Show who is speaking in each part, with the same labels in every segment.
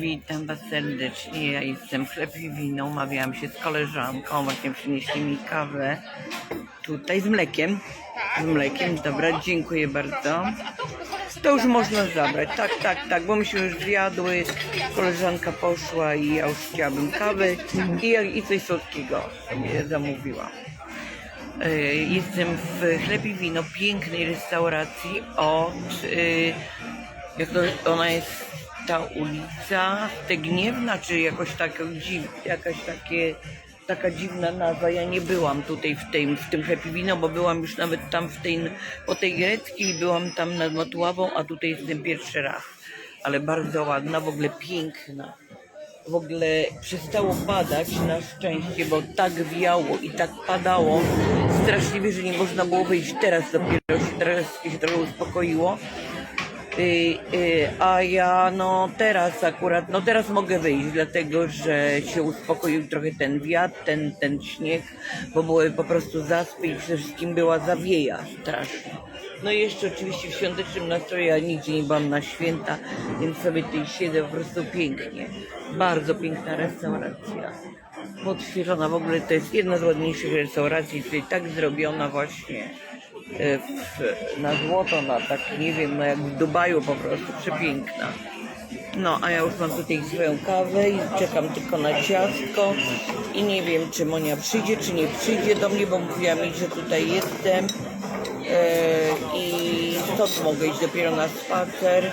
Speaker 1: Witam Was serdecznie. Ja jestem chleb i wino. Umawiałam się z koleżanką. Właśnie przynieśli mi kawę. Tutaj z mlekiem. Z mlekiem. Dobra, dziękuję bardzo. To już można zabrać. Tak, tak, tak, bo myśmy już zjadły. Koleżanka poszła i ja już chciałabym kawy i, i coś słodkiego sobie zamówiłam. E, Jestem w Chleb i Wino, pięknej restauracji od, e, jak to, ona jest ta ulica Stegniewna, czy jakoś tak jakaś takie, taka dziwna nazwa. Ja nie byłam tutaj w tym, w tym i Wino, bo byłam już nawet tam w tej, po tej greckiej, byłam tam nad Motławą, a tutaj jestem pierwszy raz. Ale bardzo ładna, w ogóle piękna w ogóle przestało padać na szczęście, bo tak wiało i tak padało straszliwie, że nie można było wyjść. Teraz dopiero się, teraz się trochę uspokoiło. Y, y, a ja no teraz akurat, no teraz mogę wyjść, dlatego że się uspokoił trochę ten wiatr, ten, ten śnieg, bo były po prostu zaspy i przede wszystkim była zawieja strasznie. No i jeszcze oczywiście w świątecznym nastroju, ja nigdzie nie byłam na święta, więc sobie tutaj siedzę po prostu pięknie. Bardzo piękna restauracja. Podświeżona w ogóle to jest jedna z ładniejszych restauracji, tutaj tak zrobiona właśnie e, w, na złoto, na tak nie wiem, no jak w Dubaju po prostu, przepiękna. No, a ja już mam tutaj swoją kawę i czekam tylko na ciastko i nie wiem, czy Monia przyjdzie, czy nie przyjdzie do mnie, bo mówiła mi, że tutaj jestem e, i stąd mogę iść dopiero na spacer,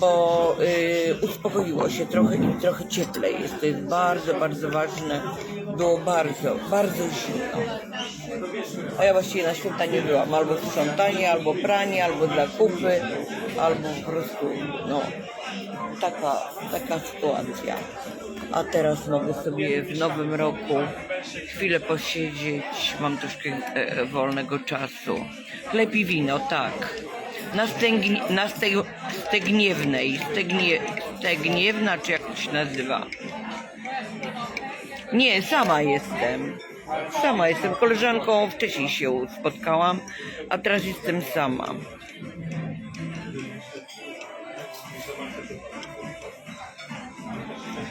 Speaker 1: bo y, uspokoiło się trochę i trochę cieplej jest. To jest bardzo, bardzo ważne. Było bardzo, bardzo zimno. A ja właściwie na święta nie byłam. Albo sprzątanie, albo pranie, albo zakupy, albo po prostu, no, taka, taka sytuacja. A teraz mogę sobie w nowym roku chwilę posiedzieć. Mam troszkę e, wolnego czasu. Chleb i wino, tak. Na, stęgni, na steg, Stegniewnej. Stegnie, Stegniewna, czy jak to się nazywa? Nie, sama jestem. Sama jestem. Koleżanką wcześniej się spotkałam, a teraz jestem sama.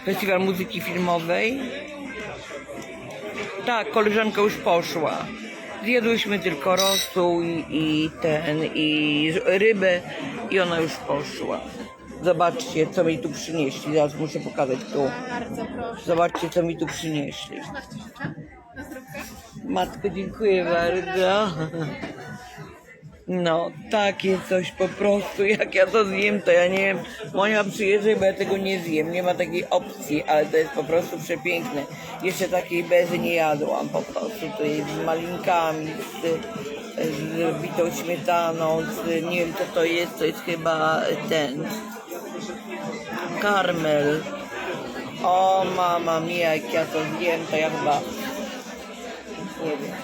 Speaker 1: Festiwal Muzyki Filmowej. Tak, koleżanka już poszła. Zjadłyśmy tylko rosół i, i ten, i rybę i ona już poszła. Zobaczcie, co mi tu przynieśli. Zaraz muszę pokazać tu.
Speaker 2: Bardzo proszę.
Speaker 1: Zobaczcie, co mi tu przynieśli. Matko, dziękuję bardzo. No, takie coś po prostu, jak ja to zjem, to ja nie wiem, Monia przyjeżdża, bo ja tego nie zjem, nie ma takiej opcji, ale to jest po prostu przepiękne. Jeszcze takiej bezy nie jadłam po prostu, to jest z malinkami, z, z bitą śmietaną, z, nie wiem co to jest, to jest chyba ten, karmel. O mama mia, jak ja to zjem, to ja chyba nie wiem.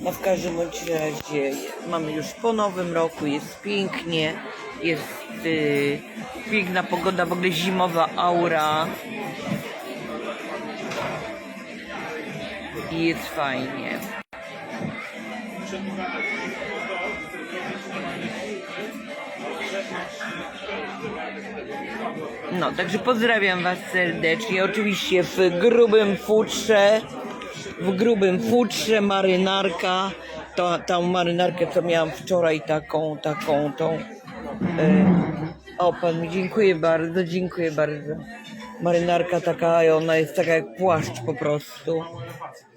Speaker 1: No w każdym bądź razie mamy już po nowym roku, jest pięknie, jest y, piękna pogoda, w ogóle zimowa aura. I jest fajnie. No, także pozdrawiam Was serdecznie. Oczywiście w grubym futrze, w grubym futrze marynarka. To, tą marynarkę, co miałam wczoraj, taką, taką, tą. E, o, Pan dziękuję bardzo, dziękuję bardzo. Marynarka taka, ona jest taka jak płaszcz po prostu.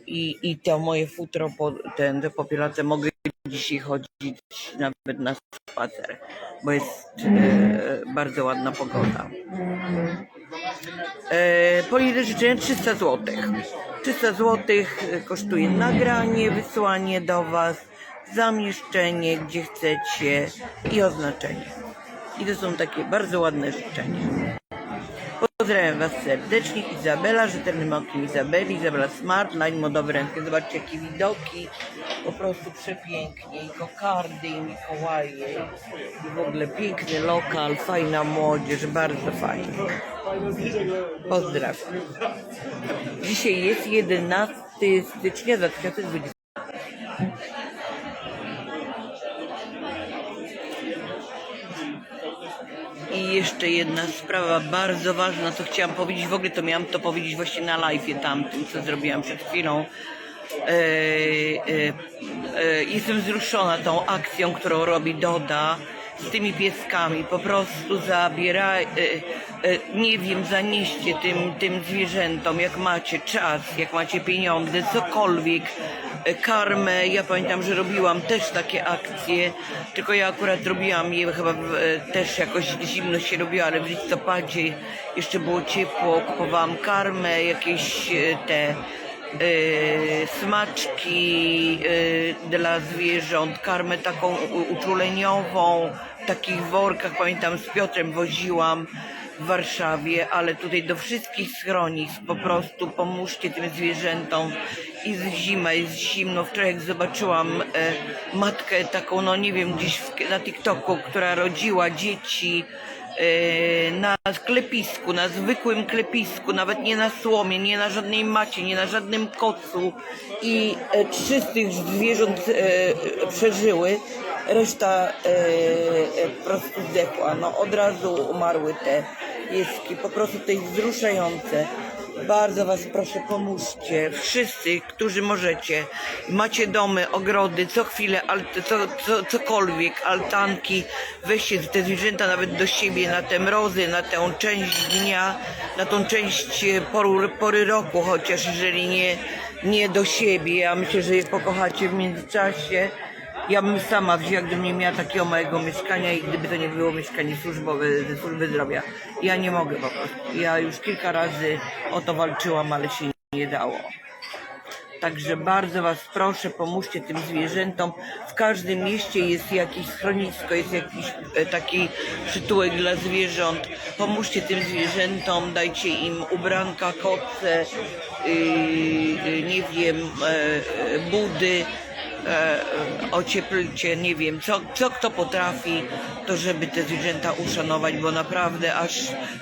Speaker 1: I, i to moje futro, po, ten, te popielate, mogę dzisiaj chodzić nawet na spacer, bo jest e, bardzo ładna pogoda. E, po ile życzenia 300 zł. 300 zł kosztuje nagranie, wysłanie do Was, zamieszczenie gdzie chcecie i oznaczenie. I to są takie bardzo ładne życzenia. Pozdrawiam Was serdecznie. Izabela, rzetelnym okiem Izabeli, Izabela Smart, line modowy rękę. Zobaczcie jakie widoki. Po prostu przepięknie. I kokardy, i Mikołaje. I w ogóle piękny lokal, fajna młodzież, bardzo fajnie. Pozdrawiam. Dzisiaj jest 11 stycznia 2020. Jeszcze jedna sprawa bardzo ważna, co chciałam powiedzieć, w ogóle to miałam to powiedzieć właśnie na live'ie tamtym, co zrobiłam przed chwilą. E, e, e, jestem wzruszona tą akcją, którą robi Doda z tymi pieskami. Po prostu zabiera, e, e, nie wiem, zanieście tym, tym zwierzętom, jak macie czas, jak macie pieniądze, cokolwiek, karmę. Ja pamiętam, że robiłam też takie akcje, tylko ja akurat robiłam je chyba e, też jakoś zimno się robiło, ale w listopadzie jeszcze było ciepło, kupowałam karmę, jakieś e, te e, smaczki dla zwierząt, karmę taką uczuleniową, w takich workach, pamiętam z Piotrem woziłam w Warszawie, ale tutaj do wszystkich schronisk po prostu pomóżcie tym zwierzętom. Jest zima, jest zimno. Wczoraj jak zobaczyłam e, matkę taką, no nie wiem, gdzieś w, na TikToku, która rodziła dzieci e, na klepisku, na zwykłym klepisku, nawet nie na słomie, nie na żadnej macie, nie na żadnym kocu i e, trzy z tych zwierząt e, przeżyły, reszta e, e, po prostu zdechła, no od razu umarły te pieski, po prostu to jest wzruszające. Bardzo Was proszę, pomóżcie. Wszyscy, którzy możecie. Macie domy, ogrody, co chwilę, al, co, co, cokolwiek, altanki. Weźcie te zwierzęta nawet do siebie na te mrozy, na tę część dnia, na tą część e, poru, pory roku, chociaż jeżeli nie, nie do siebie. Ja myślę, że je pokochacie w międzyczasie. Ja bym sama wzięła, gdybym nie miała takiego małego mieszkania i gdyby to nie było mieszkanie służbowe ze służby zdrowia. Ja nie mogę po prostu. Ja już kilka razy o to walczyłam, ale się nie dało. Także bardzo Was proszę, pomóżcie tym zwierzętom. W każdym mieście jest jakieś schronisko, jest jakiś e, taki przytułek dla zwierząt. Pomóżcie tym zwierzętom, dajcie im ubranka, koce, yy, yy, nie wiem, e, budy e, ocieplcie, nie wiem, co, co kto potrafi, to żeby te zwierzęta uszanować, bo naprawdę aż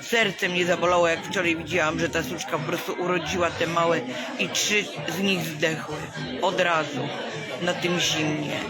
Speaker 1: serce mnie zabolało, jak wczoraj widziałam, że ta suczka po prostu urodziła te małe i trzy z nich zdechły od razu na tym zimnie.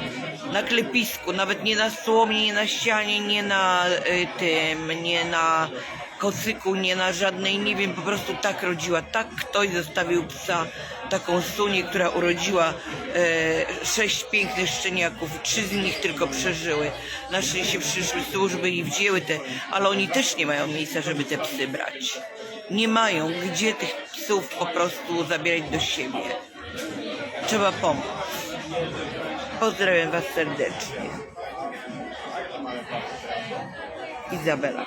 Speaker 1: Na klepisku, nawet nie na słomie, nie na ścianie, nie na y, tym, nie na kocyku, nie na żadnej, nie wiem, po prostu tak rodziła. Tak ktoś zostawił psa, taką sunię, która urodziła e, sześć pięknych szczeniaków, trzy z nich tylko przeżyły. Na szczęście przyszły służby i wzięły te, ale oni też nie mają miejsca, żeby te psy brać. Nie mają gdzie tych psów po prostu zabierać do siebie. Trzeba pomóc. Pozdrawiam Was serdecznie. Izabela.